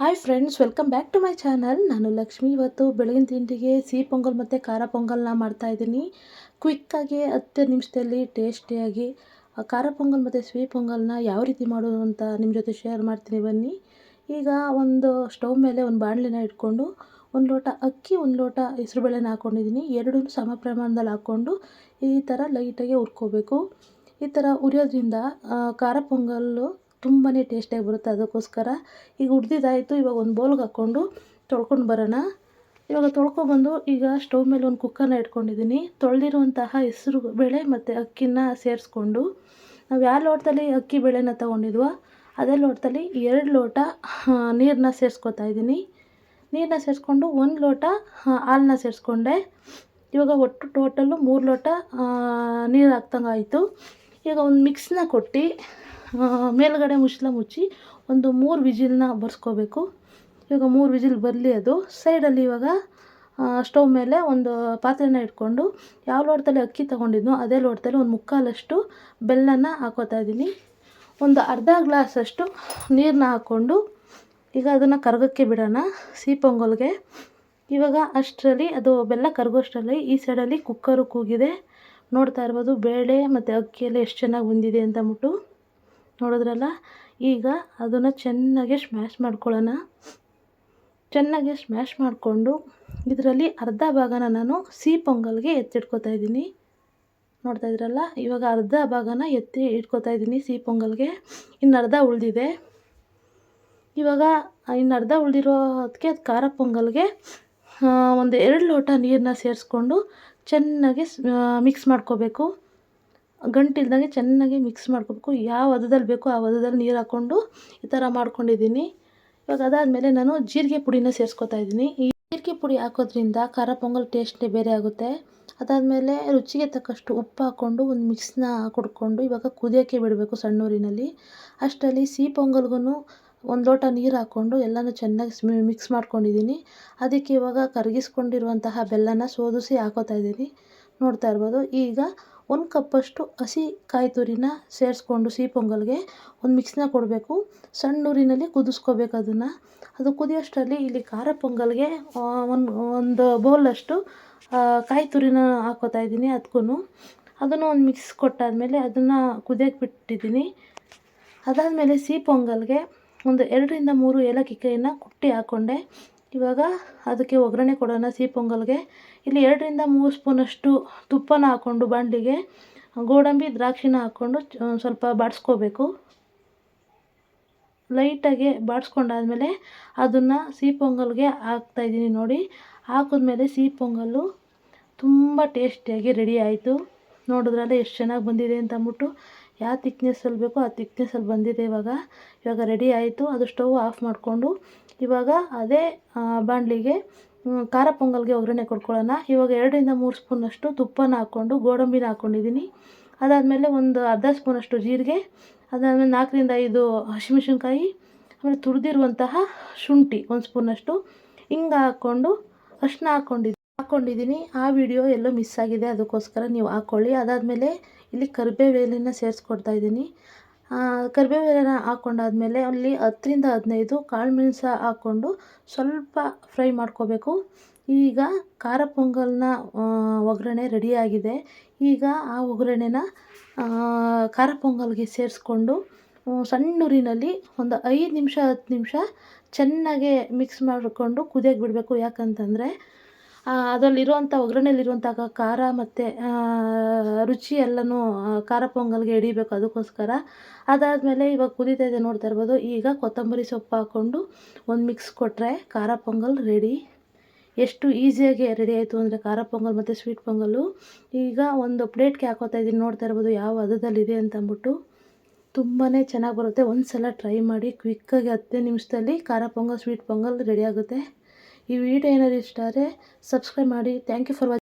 Hi friends welcome back to my channel ನಾನು ಲಕ್ಷ್ಮಿ. ಇವತ್ತು ಬೆಳಗಿನ ತಿಂಡಿಗೆ ಸಿಹಿ ಪೊಂಗಲ್ ಮತ್ತು ಖಾರ ಪೊಂಗಲ್ನ ಮಾಡ್ತಾಯಿದ್ದೀನಿ ಕ್ವಿಕ್ಕಾಗಿ ಹತ್ತು ನಿಮಿಷದಲ್ಲಿ ಟೇಸ್ಟಿಯಾಗಿ ಖಾರ ಪೊಂಗಲ್ ಮತ್ತು ಸಿಹಿ ಪೊಂಗಲ್ನ ಯಾವ ರೀತಿ ಮಾಡೋದು ಅಂತ ನಿಮ್ಮ ಜೊತೆ ಶೇರ್ ಮಾಡ್ತೀನಿ ಬನ್ನಿ. ಈಗ ಒಂದು ಸ್ಟವ್ ಮೇಲೆ ಒಂದು ಬಾಣಲಿನ ಇಟ್ಕೊಂಡು, ಒಂದು ಲೋಟ ಅಕ್ಕಿ, ಒಂದು ಲೋಟ ಹೆಸ್ರುಬೇಳೆನ ಹಾಕ್ಕೊಂಡಿದ್ದೀನಿ ಎರಡೂ ಸಮ ಪ್ರಮಾಣದಲ್ಲಿ ಹಾಕ್ಕೊಂಡು ಈ ಥರ ಲೈಟಾಗಿ ಹುರ್ಕೋಬೇಕು. ಈ ಥರ ಉರಿಯೋದ್ರಿಂದ ಖಾರ ಪೊಂಗಲ್ಲು ತುಂಬಾ ಟೇಸ್ಟಿಯಾಗಿ ಬರುತ್ತೆ ಅದಕ್ಕೋಸ್ಕರ. ಈಗ ಉಡ್ದಿದ್ದಾಯಿತು ಇವಾಗ ಒಂದು ಬೌಲ್ಗೆ ಹಾಕ್ಕೊಂಡು ತೊಳ್ಕೊಂಡು ಬರೋಣ. ಇವಾಗ ತೊಳ್ಕೊಬಂದು ಈಗ ಸ್ಟವ್ ಮೇಲೆ ಒಂದು ಕುಕ್ಕರ್ನ ಇಟ್ಕೊಂಡಿದ್ದೀನಿ. ತೊಳೆದಿರುವಂತಹ ಹೆಸರು, ಬೇಳೆ ಮತ್ತು ಅಕ್ಕಿನ ಸೇರಿಸ್ಕೊಂಡು. ನಾವು ಯಾವ ಲೋಟದಲ್ಲಿ ಅಕ್ಕಿ ಬೇಳೆನ ತೊಗೊಂಡಿದ್ವೋ ಅದೇ ಲೋಟದಲ್ಲಿ ಎರಡು ಲೋಟ ನೀರನ್ನ ಸೇರಿಸ್ಕೊತಾ ಇದ್ದೀನಿ. ನೀರನ್ನ ಸೇರಿಸ್ಕೊಂಡು ಒಂದು ಲೋಟ ಹಾಲನ್ನ ಸೇರಿಸ್ಕೊಂಡೆ. ಇವಾಗ ಒಟ್ಟು ಟೋಟಲ್ಲು ಮೂರು ಲೋಟ ನೀರು ಹಾಕ್ದಂಗೆ ಆಯಿತು. ಈಗ ಒಂದು ಮಿಕ್ಸ್ನ ಕೊಟ್ಟು ಮೇಲ್ಗಡೆ ಮುಚ್ಚಳ ಮುಚ್ಚಿ ಒಂದು ಮೂರು ವಿಜಿಲ್ನ ಬರ್ಸ್ಕೋಬೇಕು. ಇವಾಗ ಮೂರು ವಿಜಿಲ್ ಬರಲಿ ಅದು. ಸೈಡಲ್ಲಿ ಇವಾಗ ಸ್ಟವ್ ಮೇಲೆ ಒಂದು ಪಾತ್ರೆನ ಇಟ್ಕೊಂಡು ಯಾವ ಲೋಟದಲ್ಲಿ ಅಕ್ಕಿ ತೊಗೊಂಡಿದ್ನೋ ಅದೇ ಲೋಟದಲ್ಲಿ ಒಂದು ಮುಕ್ಕಾಲಷ್ಟು ಬೆಲ್ಲನ ಹಾಕೋತಾ ಇದ್ದೀನಿ. ಒಂದು ಅರ್ಧ ಗ್ಲಾಸಷ್ಟು ನೀರನ್ನ ಹಾಕ್ಕೊಂಡು ಈಗ ಅದನ್ನು ಕರಗೋಕ್ಕೆ ಬಿಡೋಣ ಸಿಹಿ ಪೊಂಗಲ್ಗೆ ಇವಾಗ ಅಷ್ಟರಲ್ಲಿ, ಅದು ಬೆಲ್ಲ ಕರಗೋಷ್ಟರಲ್ಲಿ ಈ ಸೈಡಲ್ಲಿ ಕುಕ್ಕರು ಕೂಗಿದೆ. ನೋಡ್ತಾ ಇರ್ಬೋದು, ಬೇಳೆ ಮತ್ತು ಅಕ್ಕಿಯಲ್ಲಿ ಎಷ್ಟು ಚೆನ್ನಾಗಿ ಬಂದಿದೆ ಅಂತ ಅಂದ್ಬಿಟ್ಟು ನೋಡಿದ್ರಲ್ಲ? ಈಗ ಅದನ್ನು ಚೆನ್ನಾಗಿ ಸ್ಮ್ಯಾಶ್ ಮಾಡ್ಕೊಳ್ಳೋಣ. ಚೆನ್ನಾಗಿ ಸ್ಮ್ಯಾಶ್ ಮಾಡಿಕೊಂಡು ಇದರಲ್ಲಿ ಅರ್ಧ ಭಾಗನ ನಾನು ಸಿಹಿ ಪೊಂಗಲ್ಗೆ ಎತ್ತಿಟ್ಕೊತಾ ಇದ್ದೀನಿ. ನೋಡ್ತಾ ಇದ್ರಲ್ಲ? ಇವಾಗ ಅರ್ಧ ಭಾಗನ ಎತ್ತಿ ಇಟ್ಕೊತಾ ಇದ್ದೀನಿ ಸಿಹಿ ಪೊಂಗಲ್ಗೆ. ಇನ್ನು ಅರ್ಧ ಉಳಿದಿದೆ. ಇವಾಗ ಇನ್ನು ಅರ್ಧ ಉಳಿದಿರೋದಕ್ಕೆ ಅದು ಖಾರ ಪೊಂಗಲ್ಗೆ ಒಂದು ಎರಡು ಲೋಟ ನೀರನ್ನ ಸೇರಿಸ್ಕೊಂಡು ಚೆನ್ನಾಗಿ ಮಿಕ್ಸ್ ಮಾಡ್ಕೋಬೇಕು. ಗಂಟಿಲ್ದಂಗೆ ಚೆನ್ನಾಗಿ ಮಿಕ್ಸ್ ಮಾಡ್ಕೋಬೇಕು. ಯಾವ ಹದದಲ್ಲಿ ಬೇಕೋ ಆ ಹದದಲ್ಲಿ ನೀರು ಹಾಕ್ಕೊಂಡು ಈ ಥರ ಮಾಡ್ಕೊಂಡಿದ್ದೀನಿ. ಇವಾಗ ಅದಾದಮೇಲೆ ನಾನು ಜೀರಿಗೆ ಪುಡಿನ ಸೇರಿಸ್ಕೊತಾ ಇದ್ದೀನಿ. ಈ ಜೀರಿಗೆ ಪುಡಿ ಹಾಕೋದ್ರಿಂದ ಖಾರ ಪೊಂಗಲ್ ಟೇಸ್ಟೇ ಬೇರೆ ಆಗುತ್ತೆ. ಅದಾದಮೇಲೆ ರುಚಿಗೆ ತಕ್ಕಷ್ಟು ಉಪ್ಪು ಹಾಕ್ಕೊಂಡು ಒಂದು ಮಿಕ್ಸ್ನ ಕುಡ್ಕೊಂಡು ಇವಾಗ ಕುದಿಯೋಕ್ಕೆ ಬಿಡಬೇಕು ಸಣ್ಣೂರಿನಲ್ಲಿ. ಅಷ್ಟರಲ್ಲಿ ಸಿಹಿ ಪೊಂಗಲ್ಗೂ ಒಂದು ಲೋಟ ನೀರು ಹಾಕ್ಕೊಂಡು ಎಲ್ಲನೂ ಚೆನ್ನಾಗಿ ಮಿಕ್ಸ್ ಮಾಡ್ಕೊಂಡಿದ್ದೀನಿ. ಅದಕ್ಕೆ ಇವಾಗ ಕರಗಿಸ್ಕೊಂಡಿರುವಂತಹ ಬೆಲ್ಲನ ಸೋದಿಸಿ ಹಾಕೋತಾ ಇದ್ದೀನಿ. ನೋಡ್ತಾ ಇರ್ಬೋದು. ಈಗ ಒಂದು ಕಪ್ಪಷ್ಟು ಹಸಿ ಕಾಯಿ ತುರಿನ ಸೇರಿಸ್ಕೊಂಡು ಸಿಹಿ ಪೊಂಗಲ್ಗೆ ಒಂದು ಮಿಕ್ಸ್ನ ಕೊಡಬೇಕು. ಸಣ್ಣ ಊರಿನಲ್ಲಿ ಕುದಿಸ್ಕೋಬೇಕು ಅದನ್ನು. ಅದು ಕುದಿಯೋಷ್ಟರಲ್ಲಿ ಇಲ್ಲಿ ಖಾರ ಪೊಂಗಲ್ಗೆ ಒಂದು ಒಂದು ಬೌಲಷ್ಟು ಕಾಯಿ ತುರಿನ ಹಾಕೋತಾ ಇದ್ದೀನಿ ಅದಕ್ಕೂ ಅದನ್ನು ಒಂದು ಮಿಕ್ಸ್ ಕೊಟ್ಟಾದಮೇಲೆ ಅದನ್ನು ಕುದಿಯೋಕೆ ಬಿಟ್ಟಿದ್ದೀನಿ ಅದಾದಮೇಲೆ ಸಿಹಿ ಪೊಂಗಲ್ಗೆ ಒಂದು ಎರಡರಿಂದ ಮೂರು ಏಲಕ್ಕಿ ಕಾಯಿನ ಕುಟ್ಟಿ ಹಾಕ್ಕೊಂಡೆ ಇವಾಗ ಅದಕ್ಕೆ ಒಗ್ಗರಣೆ ಕೊಡೋಣ ಸಿಹಿ ಪೊಂಗಲ್ಗೆ. ಇಲ್ಲಿ ಎರಡರಿಂದ ಮೂರು ಸ್ಪೂನಷ್ಟು ತುಪ್ಪನ ಹಾಕ್ಕೊಂಡು ಬಾಣಲಿಗೆ ಗೋಡಂಬಿ, ದ್ರಾಕ್ಷಿನ ಹಾಕ್ಕೊಂಡು ಸ್ವಲ್ಪ ಬಾಡಿಸ್ಕೋಬೇಕು. ಲೈಟಾಗಿ ಬಾಡಿಸ್ಕೊಂಡಾದ್ಮೇಲೆ ಅದನ್ನು ಸಿಹಿ ಪೊಂಗಲ್ಗೆ ಹಾಕ್ತಾಯಿದ್ದೀನಿ ನೋಡಿ. ಹಾಕಿದ್ಮೇಲೆ ಸಿಹಿ ಪೊಂಗಲ್ಲು ತುಂಬ ಟೇಸ್ಟಿಯಾಗಿ ರೆಡಿ ಆಯಿತು. ನೋಡಿದ್ರಲ್ಲ ಎಷ್ಟು ಚೆನ್ನಾಗಿ ಬಂದಿದೆ ಅಂತ ಅಂದ್ಬಿಟ್ಟು ಯಾವ ತಿಕ್ನೆಸ್ಸಲ್ಲಿ ಬೇಕೋ ಆ ತಿಕ್ನೆಸ್ಸಲ್ಲಿ ಬಂದಿದೆ ಇವಾಗ. ಇವಾಗ ರೆಡಿ ಆಯಿತು. ಅದು ಸ್ಟವ್ ಆಫ್ ಮಾಡಿಕೊಂಡು ಇವಾಗ ಅದೇ ಬಾಣಲಿಗೆ ಖಾರ ಪೊಂಗಲ್ಗೆ ಒಗ್ಗರಣೆ ಕೊಡ್ಕೊಳ್ಳೋಣ. ಇವಾಗ ಎರಡರಿಂದ ಮೂರು ಸ್ಪೂನಷ್ಟು ತುಪ್ಪನ ಹಾಕ್ಕೊಂಡು, ಗೋಡಂಬಿನ ಹಾಕ್ಕೊಂಡಿದ್ದೀನಿ ಅದಾದಮೇಲೆ ಒಂದು ಅರ್ಧ ಸ್ಪೂನಷ್ಟು ಜೀರಿಗೆ, ಅದಾದಮೇಲೆ ನಾಲ್ಕರಿಂದ ಐದು ಹಸಿಮೆಣ್ಸಿನ್ಕಾಯಿ, ಆಮೇಲೆ ತುರಿದಿರುವಂತಹ ಶುಂಠಿ ಒಂದು ಸ್ಪೂನಷ್ಟು. ಹಿಂಗೆ ಹಾಕ್ಕೊಂಡು ಅಷ್ಟನ್ನ ಹಾಕ್ಕೊಂಡಿದ್ದೆ ಹಾಕ್ಕೊಂಡಿದ್ದೀನಿ ಆ ವಿಡಿಯೋ ಎಲ್ಲೋ ಮಿಸ್ ಆಗಿದೆ, ಅದಕ್ಕೋಸ್ಕರ ನೀವು ಹಾಕ್ಕೊಳ್ಳಿ ಅದಾದಮೇಲೆ ಇಲ್ಲಿ ಕರಿಬೇವು ಎಲೆನ ಸೇರಿಸ್ಕೊಡ್ತಾ ಇದ್ದೀನಿ. ಕರಿಬೇವು ಎಲೆನ ಹಾಕ್ಕೊಂಡಾದ್ಮೇಲೆ ಅಲ್ಲಿ ಹತ್ತರಿಂದ ಹದಿನೈದು ಕಾಳು ಮೆಣಸು ಹಾಕ್ಕೊಂಡು ಸ್ವಲ್ಪ ಫ್ರೈ ಮಾಡ್ಕೋಬೇಕು. ಈಗ ಖಾರ ಪೊಂಗಲ್ನ ಒಗ್ಗರಣೆ ರೆಡಿಯಾಗಿದೆ ಈಗ ಆ ಒಗ್ಗರಣೆನ ಖಾರ ಪೊಂಗಲ್ಗೆ ಸೇರಿಸ್ಕೊಂಡು ಸಣ್ಣ ಉರಿನಲ್ಲಿ ಒಂದು ಐದು ನಿಮಿಷ, ಹತ್ತು ನಿಮಿಷ ಚೆನ್ನಾಗೆ ಮಿಕ್ಸ್ ಮಾಡಿಕೊಂಡು ಕುದಿಯೋಕೆ ಬಿಡಬೇಕು. ಯಾಕಂತಂದರೆ ಅದರಲ್ಲಿರುವಂಥ ಒಗ್ಗರಣೆಲಿರುವಂಥ ಖಾರ ಮತ್ತು ರುಚಿ ಎಲ್ಲನೂ ಖಾರ ಪೊಂಗಲ್ಗೆ ಹಿಡಿಬೇಕು ಅದಕ್ಕೋಸ್ಕರ. ಅದಾದಮೇಲೆ ಇವಾಗ ಕುದೀತಾ ಇದೆ ನೋಡ್ತಾ ಇರ್ಬೋದು. ಈಗ ಕೊತ್ತಂಬರಿ ಸೊಪ್ಪು ಹಾಕ್ಕೊಂಡು ಒಂದು ಮಿಕ್ಸ್ ಕೊಟ್ಟರೆ ಖಾರ ಪೊಂಗಲ್ ರೆಡಿ ಎಷ್ಟು ಈಸಿಯಾಗಿ ರೆಡಿ ಆಯಿತು ಅಂದರೆ ಖಾರ ಪೊಂಗಲ್ ಮತ್ತು ಸ್ವೀಟ್ ಪೊಂಗಲ್ಲು ಈಗ ಒಂದು ಪ್ಲೇಟ್ಗೆ ಹಾಕೋತಾ ಇದ್ದೀನಿ ನೋಡ್ತಾ ಇರ್ಬೋದು ಯಾವ ಹದದಲ್ಲಿದೆ ಅಂತ ಅಂದ್ಬಿಟ್ಟು. ತುಂಬಾ ಚೆನ್ನಾಗಿ ಬರುತ್ತೆ. ಒಂದು ಸಲ ಟ್ರೈ ಮಾಡಿ ಕ್ವಿಕ್ಕಾಗಿ ಹತ್ತೇ ನಿಮಿಷದಲ್ಲಿ ಖಾರ ಪೊಂಗಲ್ ಸ್ವೀಟ್ ಪೊಂಗಲ್ ರೆಡಿ ಆಗುತ್ತೆ. ಈ ವಿಡಿಯೋ ಏನಾದ್ರು ಇಷ್ಟ ಆದರೆ ಸಬ್ಸ್ಕ್ರೈಬ್ ಮಾಡಿ. Thank you for watching